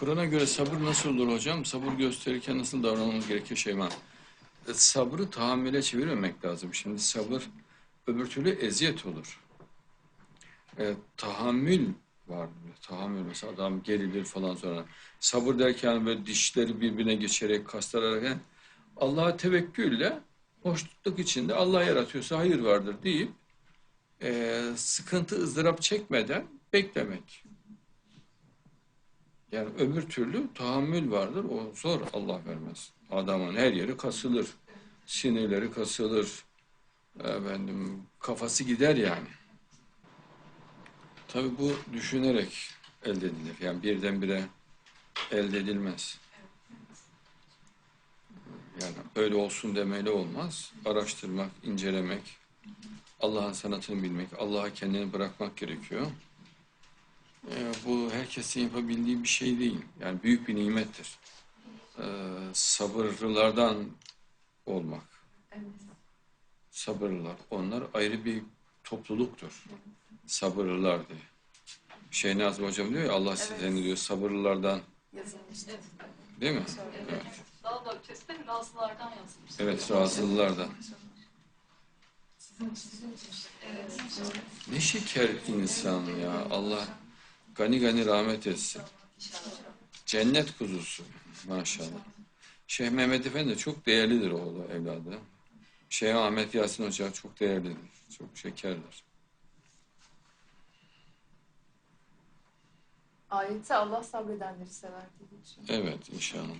Kur'an'a göre sabır nasıl olur hocam? Sabır gösterirken nasıl davranmamız gerekiyor Şeyma? E, Sabrı tahammüle çevirmemek lazım. Şimdi sabır öbür türlü eziyet olur. E, tahammül var. Tahammül mesela adam gerilir falan sonra. Sabır derken böyle dişleri birbirine geçerek kaslar ararken Allah'a tevekkülle hoşnutluk içinde Allah yaratıyorsa hayır vardır deyip e, sıkıntı ızdırap çekmeden beklemek. Yani öbür türlü tahammül vardır. O zor Allah vermez. Adamın her yeri kasılır. Sinirleri kasılır. Efendim, kafası gider yani. Tabii bu düşünerek elde edilir. Yani birdenbire elde edilmez. Yani öyle olsun demeyle olmaz. Araştırmak, incelemek, Allah'ın sanatını bilmek, Allah'a kendini bırakmak gerekiyor. Herkesin yapabildiği bir şey değil. Yani büyük bir nimettir. Ee, sabırlılardan olmak. Sabırlılar. Onlar ayrı bir topluluktur. Sabırlılar diye. Şey Nazım Hocam diyor ya Allah sizden diyor sabırlılardan yazılmıştı. değil mi? Evet. Daha da ötesi de razılardan yazılmış. Evet razılılardan. Evet. Ne şeker insan ya. Allah gani gani rahmet etsin. Cennet kuzusu maşallah. Şeyh Mehmet Efendi de çok değerlidir oğlu evladı. Şeyh Ahmet Yasin Hoca çok değerlidir. Çok şekerdir. Ayette Allah sabredenleri sever. Evet inşallah.